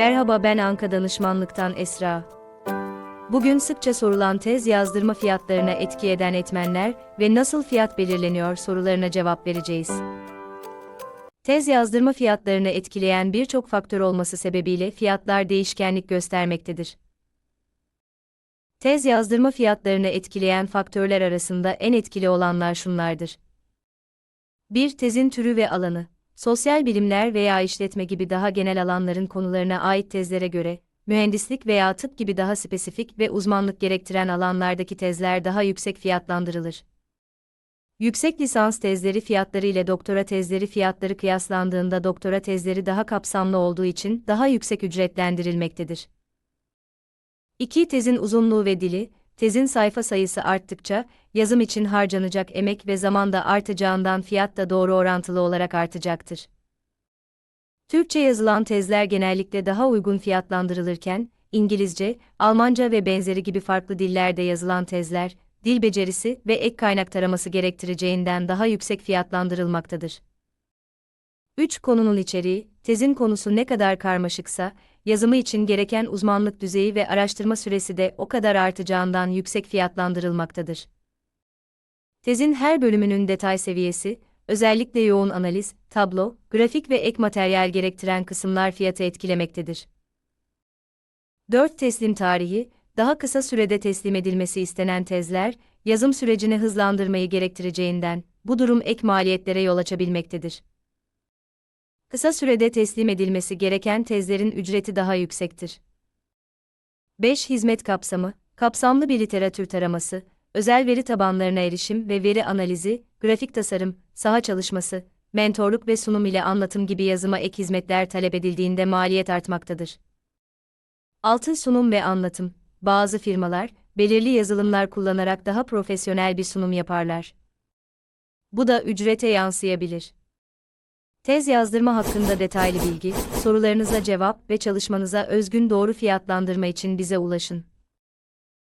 Merhaba ben Anka Danışmanlıktan Esra. Bugün sıkça sorulan tez yazdırma fiyatlarına etki eden etmenler ve nasıl fiyat belirleniyor sorularına cevap vereceğiz. Tez yazdırma fiyatlarını etkileyen birçok faktör olması sebebiyle fiyatlar değişkenlik göstermektedir. Tez yazdırma fiyatlarını etkileyen faktörler arasında en etkili olanlar şunlardır. 1. Tezin türü ve alanı. Sosyal bilimler veya işletme gibi daha genel alanların konularına ait tezlere göre, mühendislik veya tıp gibi daha spesifik ve uzmanlık gerektiren alanlardaki tezler daha yüksek fiyatlandırılır. Yüksek lisans tezleri fiyatları ile doktora tezleri fiyatları kıyaslandığında doktora tezleri daha kapsamlı olduğu için daha yüksek ücretlendirilmektedir. 2. Tezin uzunluğu ve dili, tezin sayfa sayısı arttıkça, yazım için harcanacak emek ve zaman da artacağından fiyat da doğru orantılı olarak artacaktır. Türkçe yazılan tezler genellikle daha uygun fiyatlandırılırken, İngilizce, Almanca ve benzeri gibi farklı dillerde yazılan tezler, dil becerisi ve ek kaynak taraması gerektireceğinden daha yüksek fiyatlandırılmaktadır. 3. Konunun içeriği, tezin konusu ne kadar karmaşıksa, yazımı için gereken uzmanlık düzeyi ve araştırma süresi de o kadar artacağından yüksek fiyatlandırılmaktadır. Tezin her bölümünün detay seviyesi, özellikle yoğun analiz, tablo, grafik ve ek materyal gerektiren kısımlar fiyatı etkilemektedir. 4. Teslim tarihi, daha kısa sürede teslim edilmesi istenen tezler, yazım sürecini hızlandırmayı gerektireceğinden, bu durum ek maliyetlere yol açabilmektedir. Kısa sürede teslim edilmesi gereken tezlerin ücreti daha yüksektir. 5. Hizmet kapsamı, kapsamlı bir literatür taraması, özel veri tabanlarına erişim ve veri analizi, grafik tasarım, saha çalışması, mentorluk ve sunum ile anlatım gibi yazıma ek hizmetler talep edildiğinde maliyet artmaktadır. 6. Sunum ve anlatım. Bazı firmalar, belirli yazılımlar kullanarak daha profesyonel bir sunum yaparlar. Bu da ücrete yansıyabilir. Tez yazdırma hakkında detaylı bilgi, sorularınıza cevap ve çalışmanıza özgün doğru fiyatlandırma için bize ulaşın.